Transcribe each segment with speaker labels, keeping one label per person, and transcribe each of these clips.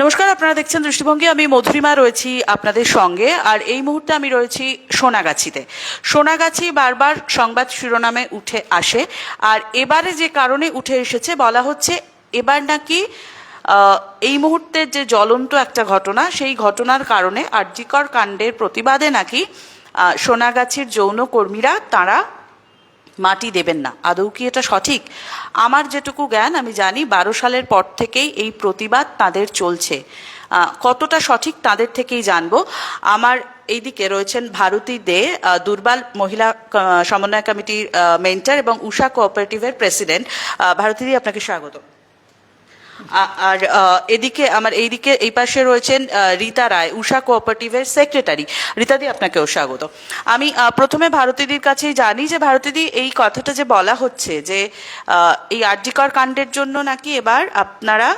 Speaker 1: নমস্কার, আপনারা দেখছেন দৃষ্টিভঙ্গি। আমি মধুরিমা রয়েছি আপনাদের সঙ্গে, আর এই মুহূর্তে আমি রয়েছি সোনাগাছিতে। সোনাগাছি বারবার সংবাদ শিরোনামে উঠে আসে, আর এবারে যে কারণে উঠে এসেছে বলা হচ্ছে, এবার নাকি এই মুহূর্তের যে জ্বলন্ত একটা ঘটনা, সেই ঘটনার কারণে আরজিকর কাণ্ডের প্রতিবাদে নাকি সোনাগাছির যৌনকর্মীরা, তারা মাটি দেবেন না। আদৌ কি এটা সঠিক? আমার যেটুকু জ্ঞান, আমি জানি বারো সালের পর থেকেই এই প্রতিবাদ তাদের চলছে। কতটা সঠিক তাদের থেকেই জানব। আমার এইদিকে রয়েছেন ভারতী দে দুর্বল মহিলা সমন্বয় কমিটির মেন্টার এবং উষা কোঅপারেটিভের প্রেসিডেন্ট। ভারতী আপনাকে স্বাগত আর এদিকে আমার এইদিকে এই পাশে রয়েছেন রীতা রায়, উষা কোঅপারেটিভের সেক্রেটারি রীতাদি আপনাকেও স্বাগত। আমি প্রথমে ভারতীদির কাছেই জানি যে ভারতীদি এই কথাটা যে বলা হচ্ছে যে এই আর্যিকর কাণ্ডের জন্য নাকি এবার আপনারা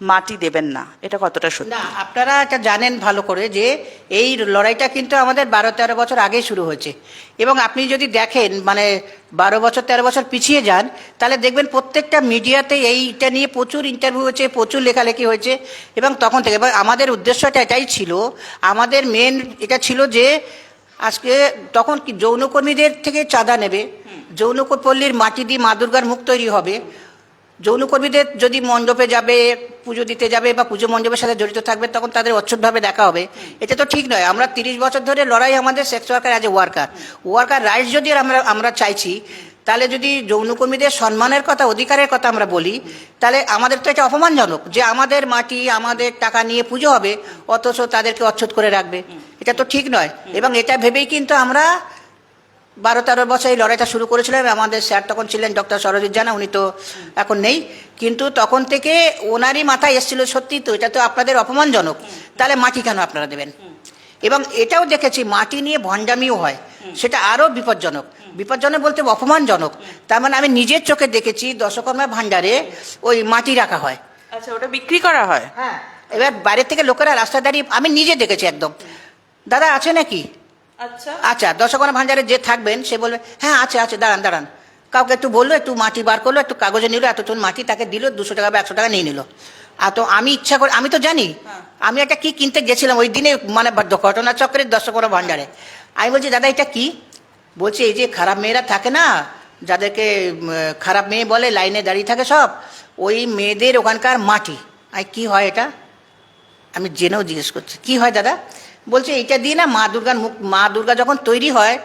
Speaker 1: মাটি দেবেন না। এটা কতটা সত্যি?
Speaker 2: না আপনারা এটা জানেন ভালো করে যে এই লড়াইটা কিন্তু আমাদের বারো তেরো বছর আগেই শুরু হয়েছে। এবং আপনি যদি দেখেন মানে বারো বছর তেরো বছর পিছিয়ে যান তাহলে দেখবেন প্রত্যেকটা মিডিয়াতে এইটা নিয়ে প্রচুর ইন্টারভিউ হয়েছে প্রচুর লেখালেখি হয়েছে এবং তখন থেকে এবার আমাদের উদ্দেশ্যটা এটাই ছিল আমাদের মেন এটা ছিল যে আজকে তখন কি যৌনকর্মীদের থেকে চাঁদা নেবে। যৌনপল্লীর মাটি দিয়ে মা দুর্গার মুখ তৈরি হবে। যৌনকর্মীদের যদি মণ্ডপে যাবে, পুজো দিতে যাবে বা পুজো মণ্ডপের সাথে জড়িত থাকবে, তখন তাদের অচ্ছুতভাবে দেখা হবে। এটা তো ঠিক নয়। আমরা তিরিশ বছর ধরে লড়াই আমাদের sex worker as a worker worker rights যদি আমরা আমরা চাইছি, তাহলে যদি যৌনকর্মীদের সম্মানের কথা, অধিকারের কথা আমরা বলি, তাহলে আমাদের তো এটা অপমানজনক যে আমাদের মাটি, আমাদের টাকা নিয়ে পুজো হবে, অথচ তাদেরকে অচ্ছুত করে রাখবে। এটা তো ঠিক নয়। এবং এটা ভেবেই কিন্তু আমরা বারো তেরো বছর এই লড়াইটা শুরু করেছিলাম আমাদের স্যার তখন ছিলেন ডক্টর সরজিৎ জানা উনি তো এখন নেই। কিন্তু তখন থেকে ওনারই মাথায় এসেছিল সত্যি তো এটা তো আপনাদের অপমানজনক। তাহলে মাটি কেন আপনারা দেবেন? এবং এটাও দেখেছি মাটি নিয়ে ভণ্ডামিও হয়। সেটা আরও বিপজ্জনক। বিপজ্জনক বলতে অপমানজনক। তার মানে আমি নিজের চোখে দেখেছি দশকর্মা ভাণ্ডারে ওই মাটি রাখা হয়।
Speaker 1: আচ্ছা ওটা বিক্রি করা হয়?
Speaker 2: হ্যাঁ এবার বাইরে থেকে লোকেরা রাস্তায় দাঁড়িয়ে আমি নিজে দেখেছি একদম। দাদা আছে নাকি?
Speaker 1: আচ্ছা।
Speaker 2: আচ্ছা দশকোনা ভান্ডারে যে থাকবেন সে বলবে হ্যাঁ আছে আছে দাঁড়ান দাঁড়ান। কাউকে একটু বলল একটু মাটি বার করল একটু কাগজে নিল এতটুকু মাটি তাকে দিল দুশো টাকা বা একশো টাকা নিয়ে নিল। আর তো আমি ইচ্ছা করে আমি তো জানি আমি একটা কি কিনতে গেছিলাম ওই দিনে মানে ঘটনা চক্রের দশকোনা ভান্ডারে। আমি বলছি দাদা এটা কি? বলছি এই যে খারাপ মেয়েরা থাকে না যাদেরকে খারাপ মেয়ে বলে লাইনে দাঁড়িয়ে থাকে সব ওই মেয়েদের ওখানকার মাটি। আই কি হয় এটা? আমি জেনেও জিজ্ঞেস করছি কি হয় দাদা? বলছে, এইটা দিয়ে না মা দুর্গার মুখ, মা দুর্গা যখন তৈরি হয়,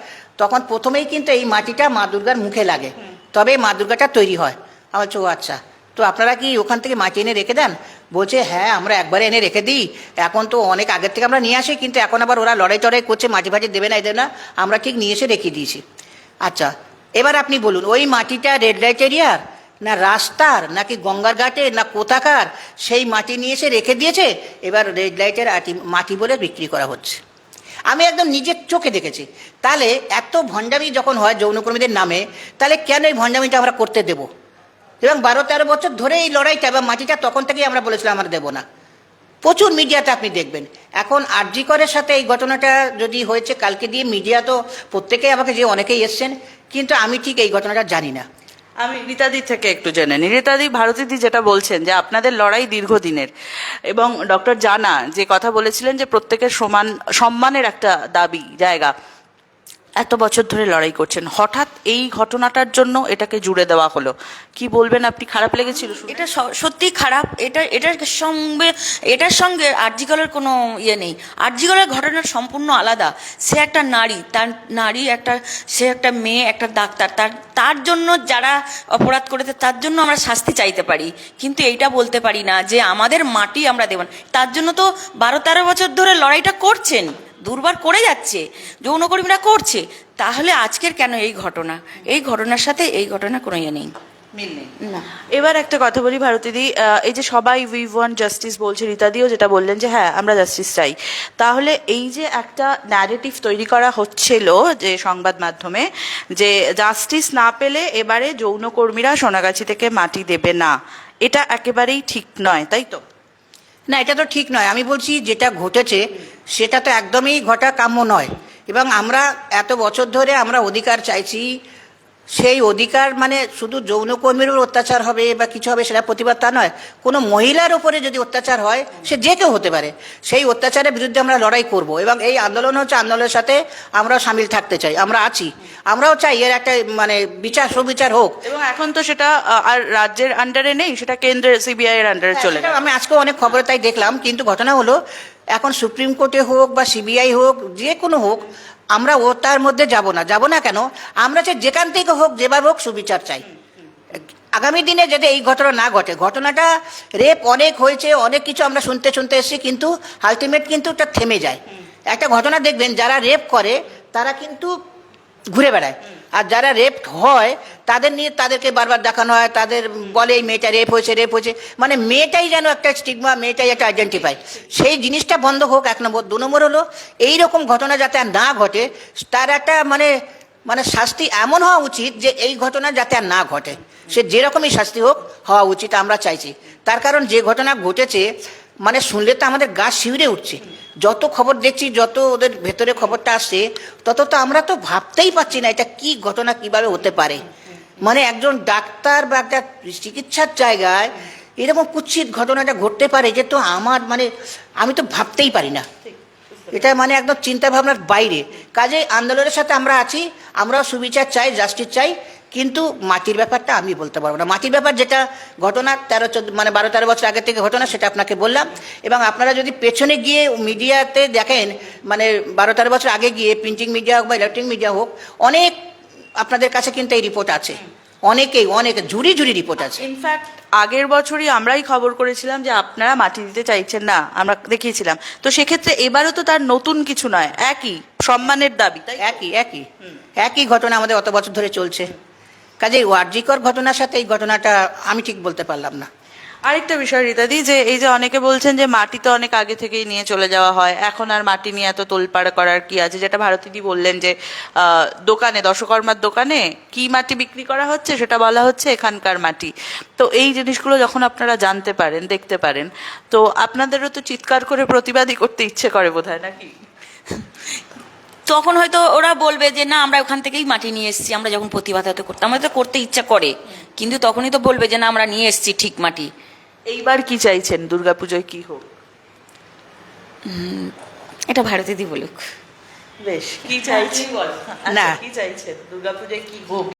Speaker 2: তখন প্রথমেই কিন্তু এই মাটিটা মা দুর্গার মুখে লাগে। তবে মা দুর্গাটা তৈরি হয়। আমি বলছি, ও আচ্ছা। তো আপনারা কি ওখান থেকে মাটি এনে রেখে দেন? বলছে হ্যাঁ আমরা একবারে এনে রেখে দিই। এখন তো অনেক আগের থেকে আমরা নিয়ে আসি, কিন্তু এখন আবার ওরা লড়াই টড়াই করছে, মাটি ফাটি দেবে না এদের না। আমরা ঠিক নিয়ে এসে রেখে দিয়েছি। আচ্ছা এবার আপনি বলুন, ওই মাটিটা রেড লাইট এরিয়ার না রাস্তার, নাকি গঙ্গার ঘাটে, না কোথাকার, সেই মাটি নিয়ে এসে রেখে দিয়েছে, এবার রেড লাইটের আটি মাটি বলে বিক্রি করা হচ্ছে। আমি একদম নিজের চোখে দেখেছি। তাহলে এত ভণ্ডামি যখন হয় যৌনকর্মীদের নামে, তাহলে কেন এই ভণ্ডামিটা আমরা করতে দেব? এবং বারো তেরো বছর ধরে এই লড়াইটা এবং মাটিটা তখন থেকেই আমরা বলেছিলাম আমরা দেবো না। প্রচুর মিডিয়াতে আপনি দেখবেন। এখন আরজি করের সাথে এই ঘটনাটা যদি হয়েছে, কালকে দিয়ে মিডিয়া তো প্রত্যেকেই আমাকে যে অনেকেই এসছেন, কিন্তু আমি ঠিক এই ঘটনাটা জানি না।
Speaker 1: আমি রীতাদি থেকে একটু জেনে নিই। রীতাদি, ভারতীদি যেটা বলছেন যে আপনাদের লড়াই দীর্ঘদিনের এবং ডক্টর জানা যে কথা বলেছিলেন যে প্রত্যেকের সমান, সম্মানের একটা দাবি, জায়গা। এত বছর ধরে লড়াই করছেন। হঠাৎ এই ঘটনাটার জন্য এটাকে জুড়ে দেওয়া হলো। কি বলবেন আপনি? খারাপ লেগেছিল
Speaker 3: এটা স- সত্যিই খারাপ। এটা, এটার সঙ্গে এটার সঙ্গে আর্জিকলের কোনো ইয়ে নেই। আর্জিকলের ঘটনা সম্পূর্ণ আলাদা। সে একটা নারী, তার নারী একটা, সে একটা মেয়ে, একটা ডাক্তার। তার তার জন্য যারা অপরাধ করেছে, তার জন্য আমরা শাস্তি চাইতে পারি। কিন্তু এইটা বলতে পারি না যে আমাদের মাটি আমরা দেব। তার জন্য তো বারো তেরো বছর ধরে লড়াইটা করছেন। দুর্বার করে যাচ্ছে যৌনকর্মীরা করছে তাহলে আজকের কেন এই ঘটনা? এই ঘটনার সাথে এই ঘটনা কোনো ইয়ে নেই।
Speaker 1: মিল নেই।
Speaker 3: না।
Speaker 1: এবার একটা কথা বলি ভারতীদি এই যে সবাই উই ওয়ান জাস্টিস বলছে রীতাদিও যেটা বললেন যে হ্যাঁ আমরা জাস্টিস চাই। তাহলে এই যে একটা ন্যারেটিভ তৈরি করা হচ্ছিল যে সংবাদ মাধ্যমে যে জাস্টিস না পেলে এবারে যৌনকর্মীরা সোনাগাছি থেকে মাটি দেবে না এটা একেবারেই ঠিক নয় তাই তো?
Speaker 2: না এটা তো ঠিক নয়। আমি বলছি যেটা ঘটেছে সেটা তো একদমই ঘটা কাম্য নয়। এবং আমরা এত বছর ধরে আমরা অধিকার চাইছি সেই অধিকার মানে শুধু যৌনকর্মীর উপর অত্যাচার হবে বা কিছু হবে সেটা প্রতিবাদ তা নয়। কোনো মহিলার ওপরে যদি অত্যাচার হয় সে যে কেউ হতে পারে। সেই অত্যাচারের বিরুদ্ধে আমরা লড়াই করব এবং এই আন্দোলন হচ্ছে আন্দোলনের সাথে আমরাও সামিল থাকতে চাই। আমরা আছি। আমরাও চাই এর একটা মানে বিচার সুবিচার হোক।
Speaker 1: এবং এখন তো সেটা আর রাজ্যের আন্ডারে নেই সেটা কেন্দ্রের সিবিআই এর আন্ডারে চলে
Speaker 2: আমি আজকে অনেক খবরে তাই দেখলাম কিন্তু ঘটনা হলো এখন সুপ্রিম কোর্টে হোক বা সিবিআই হোক, যে কোনো হোক, আমরা ও তার মধ্যে যাব না। যাব না কেন? আমরা যে যেখান থেকে হোক, যেভাবে হোক সুবিচার চাই। আগামী দিনে যাতে এই ঘটনা না ঘটে, ঘটনাটা রেপ অনেক হয়েছে, অনেক কিছু আমরা শুনতে শুনতে এসেছি, কিন্তু আলটিমেট কিন্তু ওটা থেমে যায়। একটা ঘটনা দেখবেন, যারা রেপ করে, তারা কিন্তু ঘুরে বেড়ায়। আর যারা রেপ হয়, তাদের নিয়ে তাদেরকে বারবার দেখানো হয়, তাদের বলে এই মেয়েটা রেপ হয়েছে রেপ হয়েছে। মানে মেয়েটাই যেন একটা স্টিগমা মেয়েটাই একটা আইডেন্টিফাই সেই জিনিসটা বন্ধ হোক, এক নম্বর। দু নম্বর হলো এই রকম ঘটনা যাতে আর না ঘটে, তার একটা মানে মানে শাস্তি এমন হওয়া উচিত যে এই ঘটনা যাতে আর না ঘটে। সে যেরকমই শাস্তি হোক, হওয়া উচিত, আমরা চাইছি। তার কারণ যে ঘটনা ঘটেছে মানে শুনলে তো আমাদের গা শিউরে উঠছে। যত খবর দেখছি, যত ওদের ভেতরে খবরটা আসছে, তত তো আমরা তো ভাবতেই পারছি না এটা কি ঘটনা, কীভাবে হতে পারে। মানে একজন ডাক্তার বা একটা চিকিৎসার জায়গায় এরকম কুৎসিত ঘটনাটা ঘটতে পারে যে তো আমার মানে আমি তো ভাবতেই পারি না। এটা মানে একদম চিন্তা ভাবনার বাইরে। কাজে আন্দোলনের সাথে আমরা আছি, আমরাও সুবিচার চাই, জাস্টিস চাই। কিন্তু মাটির ব্যাপারটা আমি বলতে পারব না। মাটির ব্যাপার যেটা ঘটনা তেরো চোদ্দ মানে বারো তেরো বছর আগে থেকে ঘটনা সেটা আপনাকে বললাম। এবং আপনারা যদি পেছনে গিয়ে মিডিয়াতে দেখেন মানে বারো তেরো বছর আগে গিয়ে প্রিন্টিং মিডিয়া হোক বা ইলেকট্রিক মিডিয়া হোক অনেক আপনাদের কাছে কিন্তু এই রিপোর্ট আছে। অনেকেই অনেক ঝুড়ি ঝুড়ি রিপোর্ট আছে।
Speaker 1: ইনফ্যাক্ট আগের বছরই আমরাই খবর করেছিলাম যে আপনারা মাটি দিতে চাইছেন না আমরা দেখিয়েছিলাম। তো সেক্ষেত্রে এবারও তো তার নতুন কিছু নয় একই সম্মানের দাবি তাই
Speaker 2: একই একই। একই ঘটনা আমাদের অত বছর ধরে চলছে। কাজে ওয়ার্জিকর ঘটনার সাথে এই ঘটনাটা আমি ঠিক বলতে পারলাম না।
Speaker 1: আরেকটা বিষয় রীতাদি, যে এই যে অনেকে বলছেন যে মাটি তো অনেক আগে থেকেই নিয়ে চলে যাওয়া হয়, এখন আর মাটি নিয়ে এত তোলপাড় করার কি আছে? যেটা ভারতীদি বললেন যে দোকানে দশকর্মার দোকানে কি মাটি বিক্রি করা হচ্ছে সেটা বলা হচ্ছে এখানকার মাটি। তো এই জিনিসগুলো যখন আপনারা জানতে পারেন, দেখতে পারেন, তো আপনাদেরও তো চিৎকার করে প্রতিবাদী করতে ইচ্ছে করে বোধহয়, নাকি?
Speaker 3: তখন হয়তো ওরা বলবে যে না আমরা ওখান থেকেই মাটি নিয়ে এসেছি আমরা যখন প্রতিবাদ হয়তো করতাম। আমাদের করতে ইচ্ছা করে কিন্তু তখনই তো বলবে যে না আমরা নিয়ে এসেছি ঠিক মাটি।
Speaker 1: এইবার কি চাইছেন? দুর্গাপুজোয় কি হোক?
Speaker 3: এটা ভারতীদি বলুক।
Speaker 1: বেশ কি চাইছি বল?
Speaker 2: না।
Speaker 1: কি চাইছেন? দুর্গাপুজোয় কি হোক?